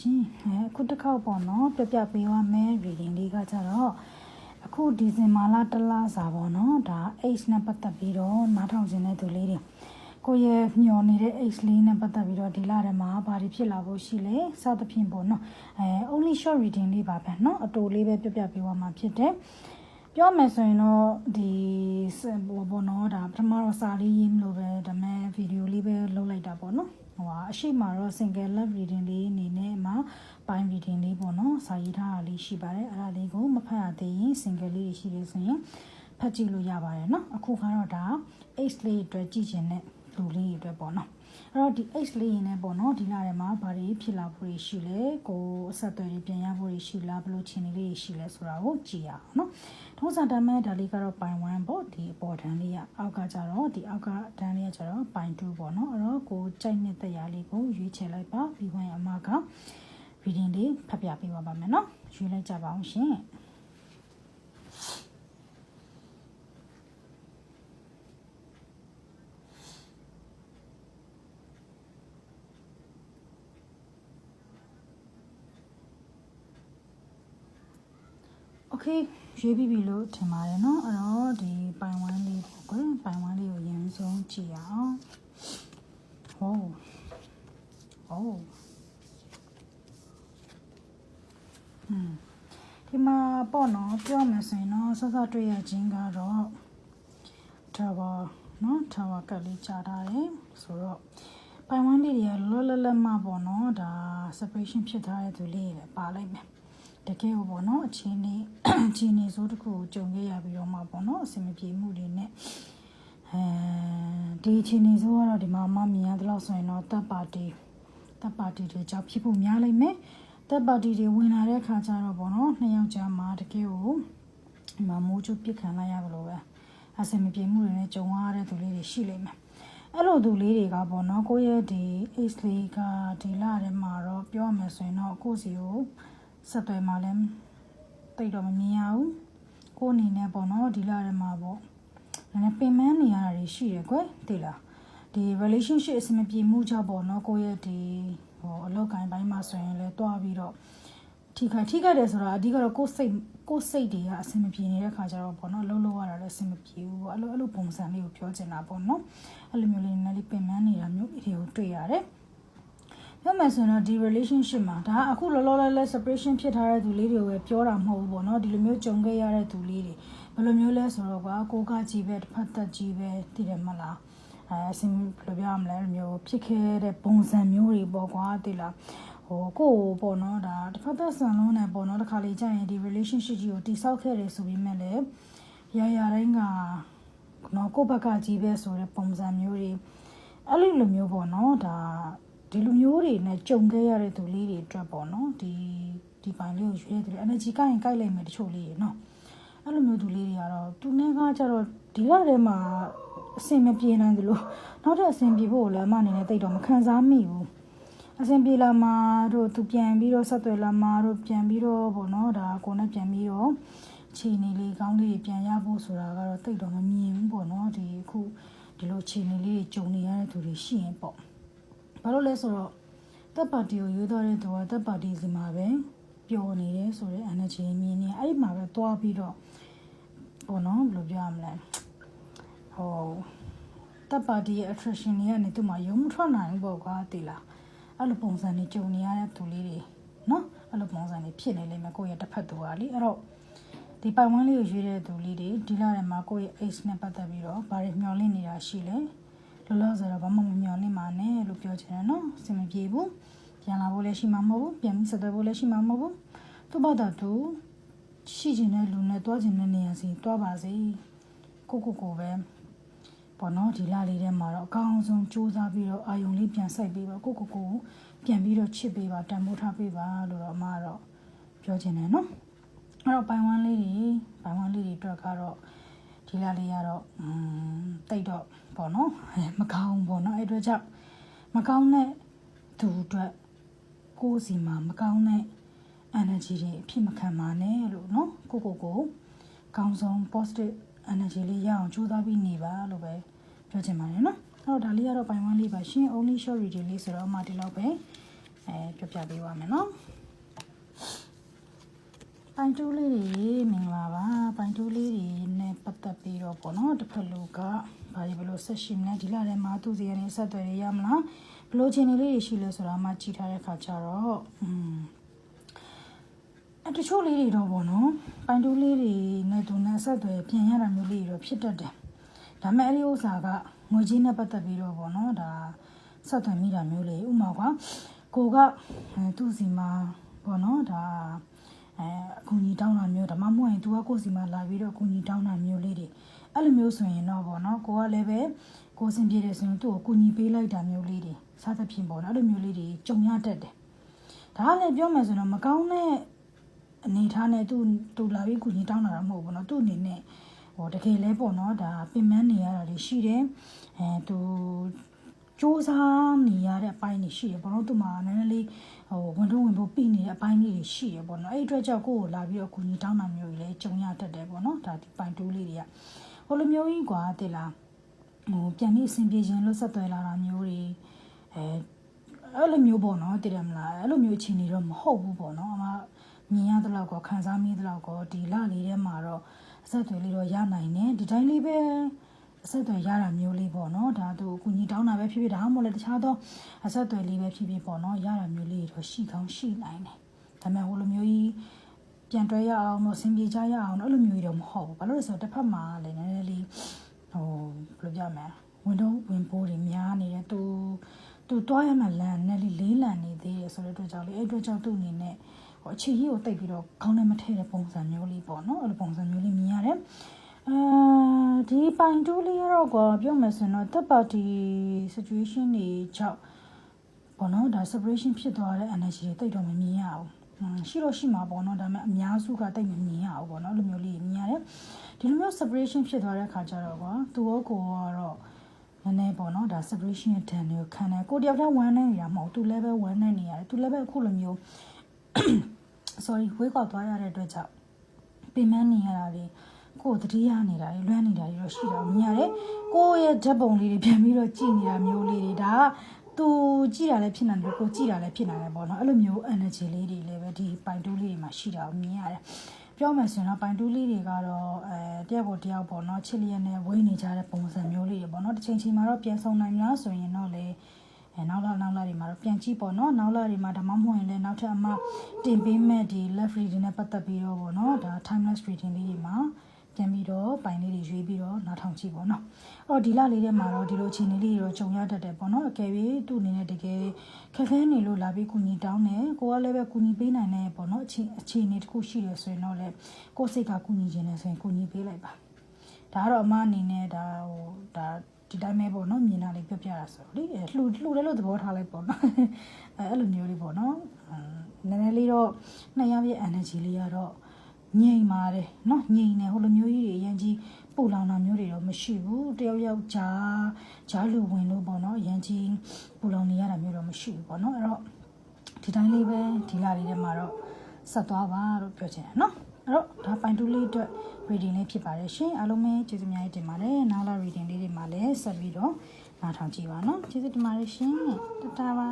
ရှင်အဲအခုတစ်ခေါက်ပေါ့နော်ပြပြပေးသွားမယ် reading လေးကကြတော့အခုဒီဇင်ဘာလတလစာပေါ့နော်ဒါ H နဲ့ပတ်သက်ပြီးတော့နားထောင်ခြင်းတဲ့သူလေးတွေကိုရဲ့မျောနေတဲ့ H လေးနဲ့ပတ်သက်ပြီးတော့ဒီလထဲမှာဘာတွေဖြစ်လာဖို့ရှိလဲစသဖြင့်ပေါ့နော်အဲ only short reading လေးပါပဲနော်အတူလေးပဲပြပြပေးသွားမှာဖြစ်တယ်ပြောမယ်ဆိုရင်တော့ဒီဘောဘောနော်ဒါပထမတော့စာလေးရေးမလို့ပဲဒါမဲ့ဗီဒီယိုလေးပဲလုပ်လိုက်တာပေါ့နော် ဟိုဟာအရှိမတော့ single love reading လေးအနေနဲ့မှာပိုင်း reading လေးပေါ့နော်စာရေးထားတာလေးရှိပါတယ်အဲ့ဒါလေးကိုမဖတ်ရသေးရင် single လေးရှိတယ်ဆိုရင်ဖတ်ကြည့်လို့ရပါတယ်เนาะအခုကတော့ဒါ ace လေးအတွက်ကြည့်ချင်တဲ့လူလေးတွေအတွက်ပေါ့နော် အဲ့တော့ဒီ X လေးရင်နဲ့ပေါ့နော်ဒီလထဲမှာဘာတွေဖြစ်လာဖို့ရှိလဲကိုအဆက်အသွယ်တွေပြန်ရဖို့ရှိလားဘလို့ချင်းလေးရှိလဲဆိုတာကိုကြည့်ရအောင်နော်ထုံးစံတမ်းမဲ့ဒါလေးကတော့ပိုင်1ပေါ့ဒီအပေါ်ဒန်းလေးကအောက်ကကြတော့ဒီအောက်ကဒန်းလေးကကြတော့ပိုင်2ပေါ့နော်အဲ့တော့ကိုကြိုက်တဲ့တရားလေးကိုရွေးချယ်လိုက်ပါ V1 အမက reading လေးဖတ်ပြပေးပါပါမယ်နော်ရွေးလိုက်ကြပါအောင်ရှင် โอเคရွေးပြီးပြီလို့ထင်ပါတယ်เนาะအဲ့တော့ဒီပိုင်ဝမ်းလေးပေါ့ကွယ်ပိုင်ဝမ်းလေးကိုအရင်ဆုံးကြည့်အောင်ဟိုးဟိုးဟွန်းဒီမှာပေါ့နော်ပြောမယ်ဆိုရင်တော့ဆက်ဆက်တွေ့ရခြင်းကတော့ဒါပါနော်ဒါပါကလေးကြားထားတယ်ဆိုတော့ပိုင်ဝမ်းလေးတွေကလောလောလတ်မပေါ့နော်ဒါ separation ဖြစ်ထားတဲ့သူလေးတွေပါလိုက်မယ် တကယ်ပေါ့နော်အချင်းနေအချင်းနေဆိုတခုကိုကြုံခဲ့ရပြီးတော့မှပေါ့နော်အဆင်မပြေမှုတွေနဲ့အဲဒီအချင်းနေဆိုကတော့ဒီမှာမမြင်ရတဲ့လောက်ဆိုရင်တော့တပ်ပါတီတပ်ပါတီတွေကြောင့်ဖြစ်ဖို့များလိမ့်မယ်တပ်ပါတီတွေဝင်လာတဲ့အခါကျတော့ပေါ့နော်နှစ်ယောက်ကြားမှာတကယ်ကိုဒီမှာမိုးချုပ်ပြစ်ခံလိုက်ရလို့ပဲအဆင်မပြေမှုတွေနဲ့ကြုံရတဲ့သူလေးတွေရှိလိမ့်မယ်အဲ့လိုသူလေးတွေကပေါ့နော်ကိုယ့်ရဲ့ဒီ ace လေးကဒီလထဲမှာတော့ပြောရမယ်ဆိုရင်တော့ကိုယ့်စီကို ဆက်သွယ်မှလည်းတိတ်တော့မမြင်ရဘူးကိုယ်အနေနဲ့ပေါ့နော်ဒီလထဲမှာပေါ့နည်းနည်းပင်ပန်းနေရတာတွေရှိရယ်ကွယ်သိလားဒီ relationship အဆင်မပြေမှုကြောင့်ပေါ့နော်ကိုယ့်ရဲ့ဒီဟိုအလောက်ကိုင်းပိုင်းမှာဆိုရင်လည်းတွားပြီးတော့ထိခိုက်ထိခိုက်တယ်ဆိုတာအဓိကတော့ကိုယ်စိတ်ကိုယ်စိတ်တွေကအဆင်မပြေနေတဲ့ခါကျတော့ပေါ့နော်လှုပ်လှုပ်ရတာလည်းအဆင်မပြေဘူးပေါ့အဲ့လိုအဲ့လိုပုံစံလေးကိုပြောချင်တာပေါ့နော်အဲ့လိုမျိုးလေးနည်းနည်းလေးပင်ပန်းနေတာမျိုးတွေကိုတွေ့ရတယ် ပြောမယ်ဆိုတော့ဒီ relationship မှာဒါအခုလောလောလတ်လတ် separation ဖြစ်ထားတဲ့သူလေးတွေကိုပဲပြောတာမဟုတ်ဘူးပေါ့နော်ဒီလိုမျိုးကြုံခဲ့ရတဲ့သူလေးတွေဘယ်လိုမျိုးလဲဆိုတော့ကွာကိုကကြီးပဲတစ်ဖက်သက်ကြီးပဲတည်တယ်မလားအဲအစင်ဘယ်လိုပြောရမလဲမျိုးဖြစ်ခဲ့တဲ့ပုံစံမျိုးတွေပေါ့ကွာတည်လားဟိုကိုပေါ့နော်ဒါတစ်ဖက်သက်ဆန်လုံးနဲ့ပေါ့နော်တစ်ခါလေကြာရင်ဒီ relationship ကြီးကိုတိဆောက်ခဲ့တယ်ဆိုပြီးမဲ့လေရရတိုင်းကနော်ကိုဘက်ကကြီးပဲဆိုတဲ့ပုံစံမျိုးတွေအဲ့လိုလိုမျိုးပေါ့နော်ဒါ ဒီလိုမျိုးတွေနဲ့ကြုံခဲ့ရတဲ့သူလေးတွေအတွက်ပေါ့နော်ဒီဒီပိုင်းလေးကိုရွေးတဲ့သူ energy ကိုင်းကိုက်လိုက်မယ်တချို့လေးတွေနော်အဲ့လိုမျိုးသူလေးတွေကတော့သူနဲ့ကကြတော့ဒီလထဲမှာအဆင်မပြေနိုင်သလိုနောက်ထပ်အဆင်ပြေဖို့လည်းအမအနေနဲ့တိတ်တော့မခံစားမိဘူးအဆင်ပြေလာမှာတို့သူပြန်ပြီးတော့ဆက်သွယ်လာမှာတို့ပြန်ပြီးတော့ပေါ့နော်ဒါကိုနဲ့ပြန်ပြီးတော့ခြေနေလေးကောင်းလေးပြန်ရဖို့ဆိုတာကတော့တိတ်တော့မမြင်ဘူးပေါ့နော်ဒီအခုဒီလိုခြေနေလေးကြုံနေရတဲ့သူတွေရှိရင်ပေါ့ ဘာလို့လဲဆိုတော့တပ်ပါတီကိုရွေးသွားတဲ့သူကတပ်ပါတီစီမှာပဲပျော်နေတယ်ဆိုတဲ့ energy မြင်နေအဲ့ဒီမှာပဲတွားပြီးတော့ပေါ့နော်ဘယ်လိုပြောရမလဲဟိုတပ်ပါတီရဲ့ attraction တွေကနေသူ့မှာယုံမထွက်နိုင်ဘူးပေါ့ကွာတိလားအဲ့လိုပုံစံတွေကြုံနေရတဲ့သူလေးတွေနော်အဲ့လိုပုံစံတွေဖြစ်နေလိမ့်မယ်ကိုယ့်ရဲ့တစ်ဖက်သူကလေအဲ့တော့ဒီပိုင်ဝန်းလေးကိုရွေးတဲ့သူလေးတွေဒီလာထဲမှာကိုယ့်ရဲ့ ace နဲ့ပတ်သက်ပြီးတော့ဘာတွေမျှော်လင့်နေတာရှိလဲ လောလောဆယ်တော့ဘာမှမမျှော်လင့်ပါနဲ့လို့ပြောချင်တယ်နော်အဆင်မပြေဘူးပြန်လာဖို့လည်းရှိမှာမဟုတ်ဘူးပြန်ပြီးဆက်သွယ်ဖို့လည်းရှိမှာမဟုတ်ဘူးသူ့ဘာသာသူရှိချင်တဲ့လူနဲ့တွားချင်တဲ့နေရာစီတွားပါစေကိုကိုကိုပဲပေါ့နော်ဒီလလေးထဲမှာတော့အကောင်းဆုံးစူးစမ်းပြီးတော့အာယုံလေးပြန်ဆိုင်ပေးပါကိုကိုကိုပြန်ပြီးတော့ချစ်ပေးပါတန်ဖိုးထားပေးပါလို့တော့အမကတော့ပြောချင်တယ်နော်အဲ့တော့ပိုင်ဝမ်းလေးတွေပိုင်ဝမ်းလေးတွေအတွက်ကတော့ဒီလလေးကတော့อืมတိတ်တော့ ပေါ့နော်မကောင်းပေါ့နော်အဲ့အတွက်ကြောင့်မကောင်းတဲ့သူအတွက်ကိုယ်စီမှာမကောင်းတဲ့ energy တွေအဖြစ်မခံပါနဲ့လို့နော်ကိုကိုကိုကောင်းဆုံး positive energy လေးရအောင်ကြိုးစားပြီးနေပါလို့ပဲပြောချင်ပါတယ်နော်အဲ့တော့ဒါလေးကတော့ပိုင်ဝမ်းလေးပါရှင် only short reading လေးဆိုတော့အမှဒီလောက်ပဲအဲပြပြပေးပါမယ်နော် ပိုင်တူးလေးတွေမင်္ဂလာပါပိုင်တူးလေးတွေနဲ့ပတ်သက်ပြီးတော့ပေါ့နော်တစ်ဖက်လူကဘာတွေဘလို့ဆက်ရှိမလဲဒီလထဲမှာသူစီကနေဆက်သွယ်ရရမလားဘလို့ချင်းလေးတွေရှိလဲဆိုတာမှကြည့်ထားတဲ့ခါကျတော့อืมအတချို့လေးတွေတော့ပေါ့နော်ပိုင်တူးလေးတွေနဲ့သူနဲ့ဆက်သွယ်ပြန်ရတာမျိုးလေးတွေတော့ဖြစ်တတ်တယ်ဒါပေမဲ့အဲ့ဒီဥစ္စာကငွေကြီးနဲ့ပတ်သက်ပြီးတော့ပေါ့နော်ဒါဆက်သွယ်မိတာမျိုးလေးဥပမာကကိုကအဲသူ့စီမှာပေါ့နော်ဒါ အဲအကူကြီးတောင်းတာမျိုးဒါမှမဟုတ်ရင် तू ကကိုယ်စီမှာလာပြီးတော့အကူကြီးတောင်းတာမျိုးလေးတွေအဲ့လိုမျိုးဆိုရင်တော့ပေါ့နော်ကိုကလည်းပဲကိုယ်စင်ပြေတယ်ဆိုရင်သူ့ကိုအကူကြီးပေးလိုက်တာမျိုးလေးတွေစားသဖြင့်ပေါ့နော်အဲ့လိုမျိုးလေးတွေကြုံရတတ်တယ်ဒါကလည်းပြောမယ်ဆိုတော့မကောင်းတဲ့အနေထားနဲ့သူသူလာပြီးအကူကြီးတောင်းတာတော့မဟုတ်ဘူးเนาะသူ့အနေနဲ့ဟိုတကယ်လဲပေါ့နော်ဒါပင်ပန်းနေရတာတွေရှိတယ်အဲသူ စူးစမ်းနေရတဲ့အပိုင်းတွေရှိတယ်ပေါ့နော်သူမှနည်းနည်းလေးဟိုဝန်တော့ဝင်ဖို့ပြီးနေတဲ့အပိုင်းလေးတွေရှိတယ်ပေါ့နော်အဲ့ဒီအတွက်ကြောင့်ကိုယ့်ကိုလာပြီးတော့အကူကြီးတောင်းတာမျိုးတွေလည်းကြုံရတတ်တယ်ပေါ့နော်ဒါဒီပိုင်းတူးလေးတွေကဟိုလိုမျိုးကြီးကွာတိလားဟိုပြန်ပြီးအဆင်ပြေခြင်းလို့ဆက်သွယ်လာတာမျိုးတွေအဲအဲ့လိုမျိုးပေါ့နော်တည်တယ်မလားအဲ့လိုမျိုးအခြေအနေတော့မဟုတ်ဘူးပေါ့နော်အမမြင်ရတဲ့လောက်ကောခံစားမိတဲ့လောက်ကောဒီလလေးထဲမှာတော့အဆက်အသွယ်လေးတော့ရနိုင်တယ်ဒီတိုင်းလေးပဲ အဆက်အသွယ်ရတာမျိုးလေးပေါ့နော်ဒါသူအကူကြီးတောင်းတာပဲဖြစ်ဖြစ်ဒါမှမဟုတ်လည်းတခြားသောအဆက်အသွယ်လေးပဲဖြစ်ဖြစ်ပေါ့နော်ရတာမျိုးလေးတော့ရှိကောင်းရှိနိုင်တယ်ဒါပေမဲ့ဟိုလိုမျိုးကြီးပြန်တွဲရအောင်လို့ဆင်ပြေကြရအောင်လို့အဲ့လိုမျိုးကြီးတော့မဟုတ်ဘူးဘာလို့လဲဆိုတော့တစ်ဖက်မှာလည်းနည်းနည်းလေးဟိုဘယ်လိုပြောမလဲဝင်တော့ဝင်ပိုးတွေများနေတယ်သူသူတွားရမှလမ်းနဲ့လေးလေးလံနေသေးတယ်ဆိုတဲ့အတွက်ကြောင့်လေအဲ့အတွက်ကြောင့်သူ့အနေနဲ့ဟိုအခြေကြီးကိုတိတ်ပြီးတော့ခေါင်းထဲမထည့်တဲ့ပုံစံမျိုးလေးပေါ့နော်အဲ့လိုပုံစံမျိုးလေးမြင်ရတယ်အာ ဒီပိုင်တူးလေးကတော့ကွာပြောမယ်ဆိုရင်တော့ third party situation တွေကြောင့်ပေါ့နော်ဒါ separation ဖြစ်သွားတဲ့ energy တွေတိတ်တော့မမြင်ရဘူးอืมရှိတော့ရှိမှာပေါ့နော်ဒါပေမဲ့အများစုကတိတ်မမြင်ရဘူးပေါ့နော်အဲ့လိုမျိုးလေးမြင်ရတယ်ဒီလိုမျိုး separation ဖြစ်သွားတဲ့ခါကျတော့ကွာသူရောကိုရောကတော့နည်းနည်းပေါ့နော်ဒါ separation ရဲ့ dan တွေကိုခံတယ်ကိုတယောက်တည်းဝမ်းနေနေတာမဟုတ်သူလည်းပဲဝမ်းနေနေရတယ်သူလည်းပဲအခုလိုမျိုး sorry ဝေးကောက်သွားရတဲ့အတွက်ကြောင့်ပင်မနေရတာတွေ ကိုယ်တတိယနေတာတွေလွမ်းနေတာတွေတော့ရှိတော့မြင်ရတယ်ကိုယ့်ရဲ့ဓာတ်ပုံလေးတွေပြန်ပြီးတော့ကြည့်နေတာမျိုးလေးတွေဒါကသူကြည့်တာလည်းဖြစ်နိုင်တယ်ကိုကြည့်တာလည်းဖြစ်နိုင်တယ်ပေါ့နော်အဲ့လိုမျိုး energy လေးတွေလည်းပဲဒီပိုင်တိုးလေးတွေမှာရှိတာကိုမြင်ရတယ်ပြောမယ်ဆိုရင်တော့ပိုင်တိုးလေးတွေကတော့အဲတယောက်ကိုတယောက်ပေါ့နော်ချစ်လျက်နဲ့ဝေးနေကြတဲ့ပုံစံမျိုးလေးတွေပေါ့နော်တစ်ချိန်ချိန်မှာတော့ပြန်ဆုံနိုင်များဆိုရင်တော့လေအဲနောက်လာနောက်လာတွေမှာတော့ပြန်ကြည့်ပေါ့နော်နောက်လာတွေမှာဒါမှမဟုတ်ရင်လည်းနောက်ထပ်အမတင်ပေးမဲ့ဒီ left reading နဲ့ပတ်သက်ပြီးတော့ပေါ့နော်ဒါ timeless reading လေးတွေမှာ ပြန်ပြီးတော့ပိုင်လေးတွေရွေးပြီးတော့နားထောင်ကြည့်ပေါ့နော်အော်ဒီလလေးထဲမှာတော့ဒီလိုအခြေအနေလေးတွေတော့ကြုံရတတ်တယ်ပေါ့နော်အကယ်၍သူ့အနေနဲ့တကယ်ခက်ခဲနေလို့လာပြီးကူညီတောင်းတယ်ကိုကလည်းပဲကူညီပေးနိုင်တယ်ပေါ့နော်အခြေအခြေအနေတစ်ခုရှိတယ်ဆိုရင်တော့လေကိုယ်စိတ်ကကူညီခြင်းနဲ့ဆိုရင်ကူညီပေးလိုက်ပါဒါကတော့အမအနေနဲ့ဒါဟိုဒါဒီတိုင်းပဲပေါ့နော်မြင်တာလေးပြပြတာဆိုတော့လေလှူလှူတယ်လို့သဘောထားလိုက်ပေါ့နော်အဲအဲ့လိုမျိုးလေးပေါ့နော်နည်းနည်းလေးတော့နှစ်ယောက်ရဲ့ energy လေးကတော့ ငြိမ်ပါတယ်နော်ငြိမ်တယ်ဟိုလိုမျိုးကြီးတွေအရင်ကြီးပူလောင်တာမျိုးတွေတော့မရှိဘူးတယောက်ယောက်ကြာဂျားလူဝင်လို့ပေါ့နော်ရန်ကြီးပူလောင်နေရတာမျိုးတော့မရှိဘူးပေါ့နော်အဲ့တော့ဒီတိုင်းလေးပဲဒီလာလေးထဲမှာတော့ဆက်သွားပါလို့ပြောချင်တယ်နော်အဲ့တော့ဒါ fine tool လေးအတွက် reading လေးဖြစ်ပါတယ်ရှင်အားလုံးပဲကျေးဇူးများတင်ပါတယ်နောက်လာ reading လေးတွေမှာလည်းဆက်ပြီးတော့နားထောင်ကြည့်ပါနော်ကျေးဇူးတင်ပါတယ်ရှင်တတပါ